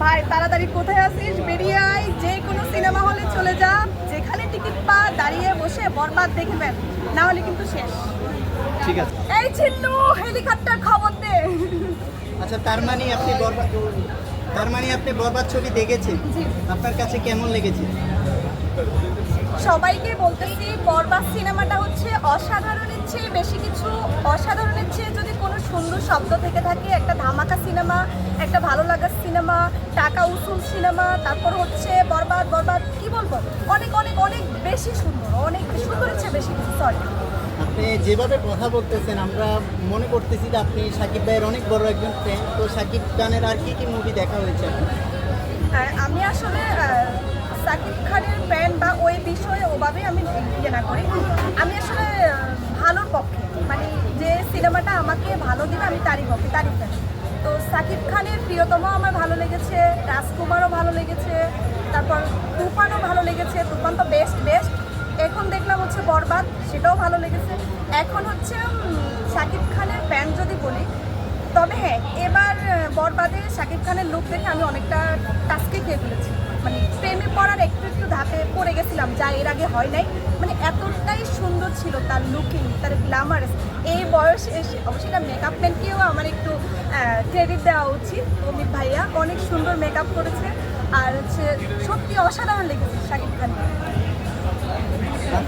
ভাই তাড়াতাড়ি কোথায় আসিস বেরিয়ে আয় যে কোনো সিনেমা হলে চলে যা যেখানে টিকিট পা দাঁড়িয়ে বসে বরবাদ দেখবেন না হলে কিন্তু শেষ। ঠিক আছে। এই ছিন্নু হেলিকপ্টার খবর দে। আচ্ছা তার মানে আপনি বরবাদ তার মানে আপনি বরবাদ ছবি দেখেছেন? আপনার কাছে কেমন লেগেছে? সবাইকে বলতেছি বরবাদ সিনেমাটা হচ্ছে অসাধারণের চেয়ে বেশি কিছু অসাধারণের সুন্দর শব্দ থেকে থাকে একটা ধামাকা সিনেমা একটা ভালো লাগার সিনেমা টাকা উসুল সিনেমা তারপর হচ্ছে বরবাদ বরবাদ কি বলব? অনেক অনেক অনেক বেশি সুন্দর অনেক সুন্দরের চেয়ে বেশি সরি আপনি যেভাবে কথা বলতেছেন আমরা মনে করতেছি যে আপনি সাকিব ভাইয়ের অনেক বড় একজন ফ্যান তো সাকিব খানের আর কি কি মুভি দেখা হয়েছে? হ্যাঁ, আমি আসলে সাকিব খানের ফ্যান বা ওই বিষয়ে ওভাবে আমি ইয়ে না করি। আমি আসলে ভালোর পক্ষে মানে যে সিনেমাটা আমাকে ভালো দিবে, আমি পক্ষে, তারই ফ্যান তো সাকিব খানের প্রিয়তম আমার ভালো লেগেছে, রাজকুমারও ভালো লেগেছে, তারপর তুফানও ভালো লেগেছে, তুফান তো বেস্ট বেস্ট এখন দেখলাম হচ্ছে বরবাদ, সেটাও ভালো লেগেছে। এখন হচ্ছে সাকিব খানের ফ্যান যদি বলি, তবে হ্যাঁ এবার বরবাদে শাকিব খানের লুক দেখে আমি অনেকটা টাস্কে পড়ে গেছিলাম যা এর আগে হয় নাই। মানে এতটাই সুন্দর ছিল তার লুকিং তার গ্ল্যামার এই বয়সে এসে অবশ্যই মেকআপ ম্যানকেও আমার একটু ক্রেডিট দেওয়া উচিত অমিত ভাইয়া। অনেক সুন্দর মেকআপ করেছে। আর হচ্ছে সত্যি অসাধারণ লেগেছে শাকিব খান।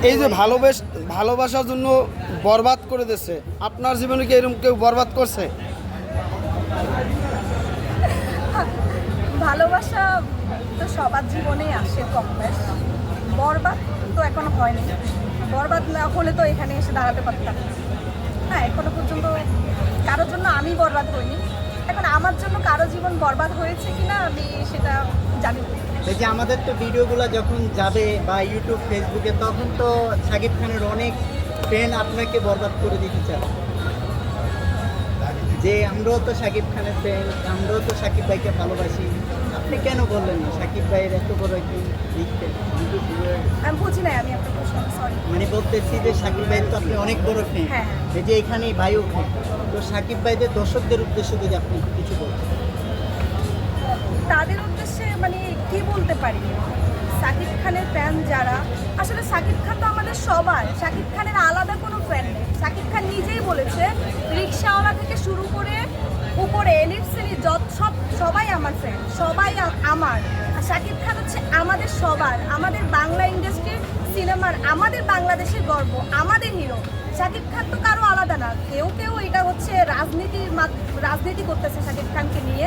এই যে ভালোবেস ভালোবাসার জন্য বরবাদ করে দিচ্ছে আপনার জীবনে কি এরকম কেউ বরবাদ করছে? ভালোবাসা তো সবার জীবনেই আসে কম বেশ। বরবাদ তো এখনও হয়নি। বরবাদ না হলে তো এখানে এসে দাঁড়াতে পারতাম। হ্যাঁ এখনও পর্যন্ত কারোর জন্য আমি বরবাদ হইনি। এখন আমার জন্য কারও জীবন বরবাদ হয়েছে কিনা আমি সেটা জানি যে আমাদের তো ভিডিওগুলো যখন যাবে বা ইউটিউব ফেসবুকে তখন তো সাকিব খানের অনেক ফ্যান আপনাকে বরবাদ করে দিতে চায়। যে আমরাও তো সাকিব খানের ফ্যান আমরাও তো সাকিব ভাইকে ভালোবাসি। আপনি কেন বললেন না? সাকিব ভাইয়ের এত বড় একজন big fan? আমি বুঝি নাই আমি আপনার প্রশ্ন সরি মানে বলতেছি যে সাকিব ভাই তো আপনি অনেক বড় ফ্যান হ্যাঁ। এই যে এখানে ভাইও ফ্যান তো সাকিব ভাইদের দর্শকদের উদ্দেশ্যে যদি আপনি কিছু বলতেন তাদের উদ্দেশ্যে মানে কি বলতে পারি? সাকিব খানের ফ্যান যারা আসলে সাকিব খান তো আমাদের সবার। সাকিব খানের আলাদা কোনো ফ্যান নেই। সাকিব খান শুরু করে উপরে এলিট শ্রেণি যত সব, সবাই আমার ফ্রেন্ড সবাই আমার। আর সাকিব খান হচ্ছে আমাদের সবার, আমাদের বাংলা ইন্ডাস্ট্রির সিনেমার আমাদের বাংলাদেশের গর্ব, আমাদের হিরো শাকিব খান তো কারও আলাদা না, কেউ কেউ এটা হচ্ছে রাজনীতির রাজনীতি করতেছে শাকিব খানকে নিয়ে,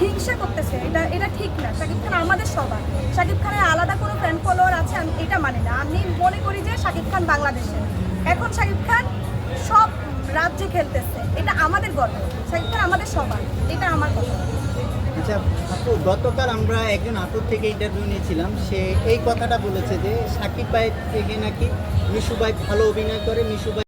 হিংসা করতেছে, এটা এটা ঠিক না। শাকিব খান আমাদের সবার। শাকিব খানের আলাদা কোনো ফ্যান ফলোয়ার আছে, আমি এটা মানি না। আমি মনে করি যে শাকিব খান বাংলাদেশের। এখন শাকিব খান সব রাজ্যে খেলতেছে। এটা আমাদের গর্ব শাকিব খান আমাদের সবার। এটা আমার কথা। আচ্ছা গতকাল আমরা একজন আপুর থেকে ইন্টারভিউ নিয়েছিলাম। সে এই কথাটা বলেছে যে সাকিব ভাই থেকে নাকি মিশু ভাই ভালো অভিনয় করে মিশু ভাই